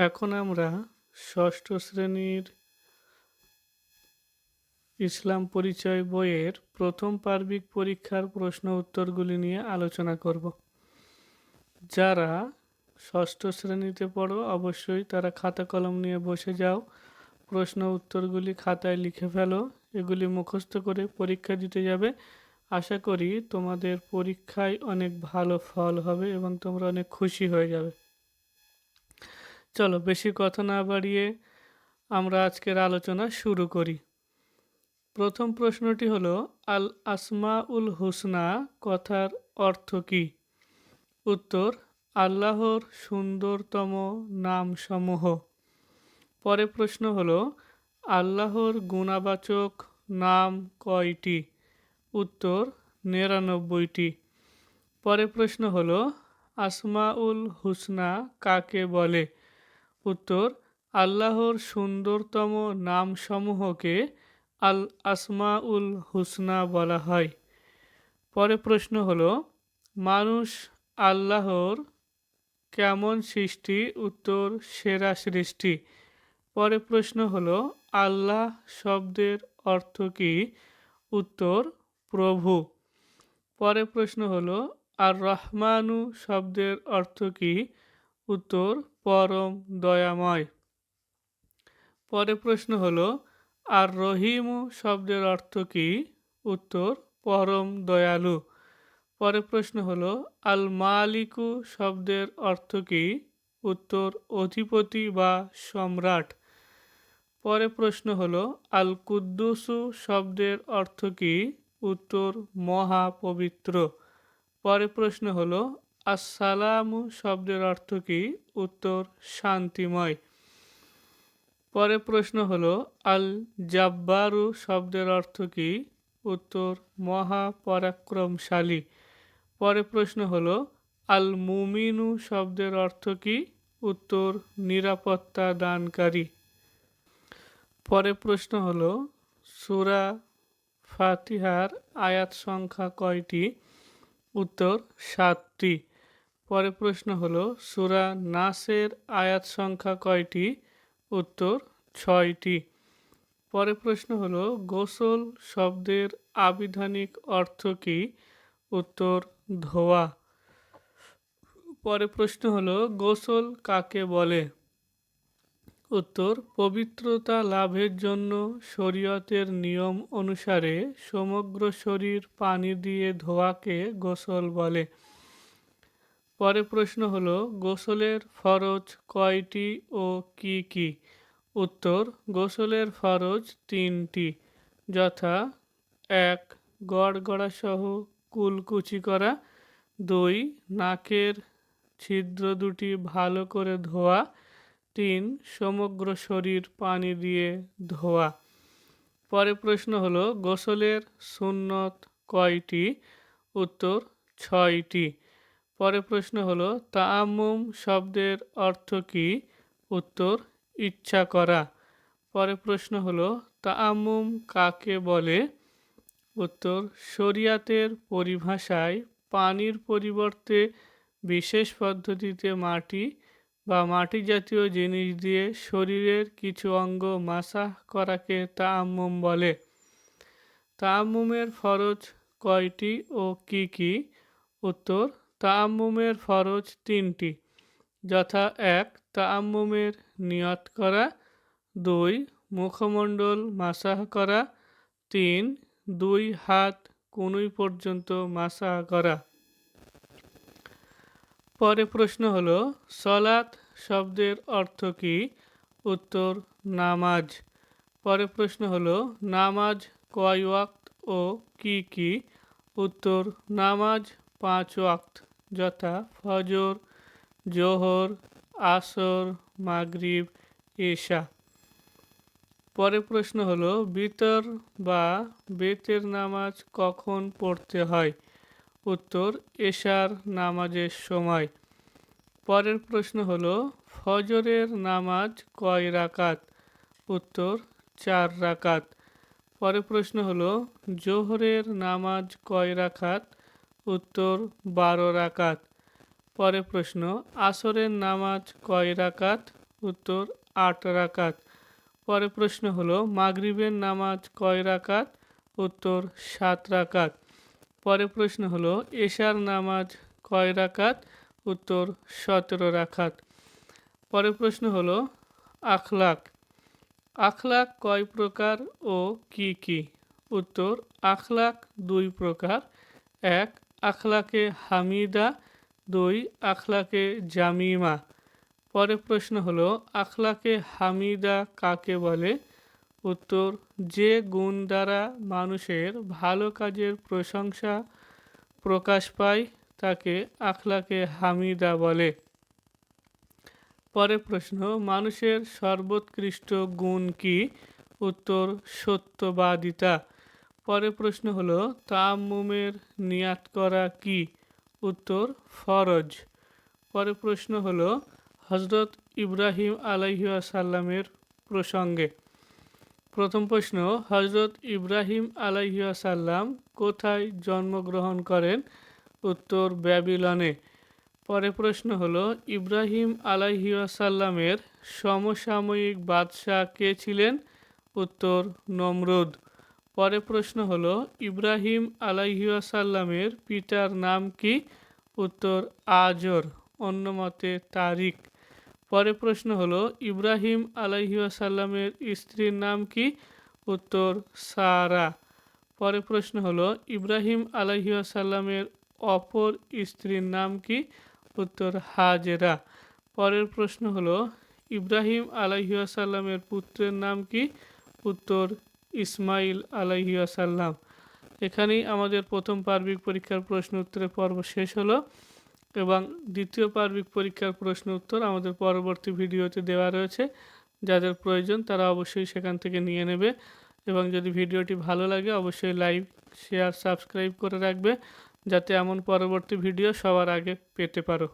এখন আমরা ষষ্ঠ শ্রেণির ইসলাম পরিচয় বইয়ের প্রথম পার্বিক পরীক্ষার প্রশ্ন উত্তরগুলি নিয়ে আলোচনা করব। যারা ষষ্ঠ শ্রেণীতে পড়ো, অবশ্যই তারা খাতা কলম নিয়ে বসে যাও। প্রশ্ন উত্তরগুলি খাতায় লিখে ফেলো। এগুলি মুখস্থ করে পরীক্ষা দিতে যাবে। আশা করি তোমাদের পরীক্ষায় অনেক ভালো ফল হবে এবং তোমরা অনেক খুশি হয়ে যাবে। চলো বেশি কথা না বাড়িয়ে আমরা আজকের আলোচনা শুরু করি। প্রথম প্রশ্নটি হলো, আল আসমা উল হুসনা কথার অর্থ কী? উত্তর, আল্লাহর সুন্দরতম নামসমূহ। পরে প্রশ্ন হলো, আল্লাহর গুণাবাচক নাম কয়টি? উত্তর, নিরানব্বইটি। পরে প্রশ্ন হলো, আসমাউল হুসনা কাকে বলে? উত্তর, আল্লাহর সুন্দরতম নামসমূহকে আল আসমাউল হুসনা বলা হয়। পরে প্রশ্ন হলো, মানুষ আল্লাহর কেমন সৃষ্টি, উত্তর, সেরা সৃষ্টি? পরে প্রশ্ন হলো, আল্লাহ শব্দের অর্থ কী? উত্তর, প্রভু। পরে প্রশ্ন হলো আর রহমানু শব্দের অর্থ কী? উত্তর, পরম দয়াময়। পরে প্রশ্ন হল, আর রহিমু শব্দের অর্থ কী? উত্তর, পরম দয়ালু। পরে প্রশ্ন হল, আল মালিকু শব্দের অর্থ কী? উত্তর, অধিপতি বা সম্রাট। পরে প্রশ্ন হল, আল কুদ্দুসু শব্দের অর্থ কী? উত্তর, মহাপবিত্র। পরে প্রশ্ন হলো আসসালামু শব্দের অর্থ কী? উত্তর, শান্তিময়। পরে প্রশ্ন হলো, আল জাব্বারু শব্দের অর্থ কী? উত্তর, মহাপরাক্রমশালী। পরে প্রশ্ন হলো, আল মুমিনু শব্দের অর্থ কী? উত্তর, নিরাপত্তা দানকারী। পরে প্রশ্ন হলো, সুরা ফাতিহার আয়াত সংখ্যা কয়টি? উত্তর, সাতটি। পরে প্রশ্ন হল, সুরা নাসের আয়াত সংখ্যা কয়টি? উত্তর, ছয়টি। পরে প্রশ্ন হল, গোসল শব্দের আবিধানিক অর্থ কী? উত্তর, ধোয়া। পরে প্রশ্ন হল, গোসল কাকে বলে? উত্তর, পবিত্রতা লাভের জন্য শরীয়তের নিয়ম অনুসারে সমগ্র শরীর পানি দিয়ে ধোয়াকে গোসল বলে। পরে প্রশ্ন হলো, গোসলের ফরজ কয়টি ও কি কি? উত্তর, গোসলের ফরজ তিনটি। যথা, এক, গড়গড়াসহ কুলকুচি করা। দুই, নাকের ছিদ্র দুটি ভালো করে ধোয়া। তিন, সমগ্র শরীর পানি দিয়ে ধোয়া। পরে প্রশ্ন হলো, গোসলের সুন্নত কয়টি? উত্তর, ছয়টি। পরে প্রশ্ন হলো, তাআম্মুম শব্দের অর্থ কী? উত্তর, ইচ্ছা করা। পরে প্রশ্ন হলো, তাআম্মুম কাকে বলে? উত্তর, শরিয়াতের পরিভাষায় পানির পরিবর্তে বিশেষ পদ্ধতিতে মাটি বা মাটি জাতীয় জিনিস দিয়ে শরীরের কিছু অঙ্গ মাসাহ করাকে তাআম্মুম বলে। তাআম্মুমের ফরজ কয়টি ও কি কি? উত্তর তাআম্মুমের ফরজ তিনটি। যথা এক তাআম্মুমের নিয়ত করা। দুই, মুখমণ্ডল মাসাহ করা। তিন, দুই হাত কুনুই পর্যন্ত মাসাহ করা। পরে প্রশ্ন হলো, সলাৎ শব্দের অর্থ কী? উত্তর, নামাজ। পরে প্রশ্ন হলো, নামাজ কয় ওয়াক্ত ও কি কি? উত্তর, নামাজ পাঁচ ওয়াক্ত। যথা ফজর, জোহর, আসর, মাগরিব এশা পরে প্রশ্ন হলো, বিতর বা বেতের নামাজ কখন পড়তে হয়? উত্তর, এশার নামাজের সময়। পরের প্রশ্ন হলো, ফজরের নামাজ কয় রাকাত? উত্তর, চার রাকাত। পরের প্রশ্ন হলো, জোহরের নামাজ কয় রাকাত? উত্তর বারো রাকাত। পরে প্রশ্ন, আসরের নামাজ কয় রাকাত? উত্তর, আট রাকাত। পরে প্রশ্ন হলো, মাগরিবের নামাজ কয় রাকাত? উত্তর, সাত রাকাত। পরে প্রশ্ন হলো, এশার নামাজ কয় রাকাত? উত্তর, সতেরো রাখাত পরে প্রশ্ন হলো, আখলাক। আখলাক কয় প্রকার ও কি কি? উত্তর, আখলাক দুই প্রকার। এক আখলাকে হামিদা, দুই আখলাকে জামিমা। পরে প্রশ্ন হলো, আখলাকে হামিদা কাকে বলে? উত্তর, যে গুণ দ্বারা মানুষের ভালো কাজের প্রশংসা প্রকাশ পায়, তাকে আখলাকে হামিদা বলে। পরে প্রশ্ন, মানুষের সর্বোৎকৃষ্ট গুণ কি? উত্তর, সত্যবাদিতা। পরে প্রশ্ন হলো, তামুমের নিয়াত করা কি? উত্তর, ফরজ। পরে প্রশ্ন হলো হজরত ইব্রাহিম আলাইসাল্লামের প্রসঙ্গে। প্রথম প্রশ্ন হজরত ইব্রাহিম আলাইসাল্লাম কোথায় জন্মগ্রহণ করেন? উত্তর, ব্যাবিলনে। পরে প্রশ্ন হলো, ইব্রাহিম আলাইসাল্লামের সমসাময়িক বাদশাহ কে ছিলেন? উত্তর, নমরুদ। পরে প্রশ্ন হলো, ইব্রাহিম আলাইসাল্লামের পিতার নাম কি? উত্তর, আজর, অন্য মতে তারিক পরে প্রশ্ন হলো, ইব্রাহিম আলাইসাল্লামের স্ত্রীর নাম কি? উত্তর, সারা। পরে প্রশ্ন হলো, ইব্রাহিম আলাইসাল্লামের অপর স্ত্রীর নাম কি? উত্তর, হাজেরা। পরের প্রশ্ন হলো, ইব্রাহিম আলাইসাল্লামের পুত্রের নাম কি? উত্তর ইসমাইল আলাইসাল্লাম এখানেই আমাদের প্রথম পার্বিক পরীক্ষার প্রশ্ন উত্তরের পর্ব শেষ হলো এবং দ্বিতীয় পার্বিক পরীক্ষার প্রশ্ন উত্তর আমাদের পরবর্তী ভিডিওতে দেওয়া রয়েছে। যাদের প্রয়োজন তারা অবশ্যই সেখান থেকে নিয়ে নেবে এবং যদি ভিডিওটি ভালো লাগে অবশ্যই লাইক, শেয়ার, সাবস্ক্রাইব করে রাখবে যাতে এমন পরবর্তী ভিডিও সবার আগে পেতে পারো।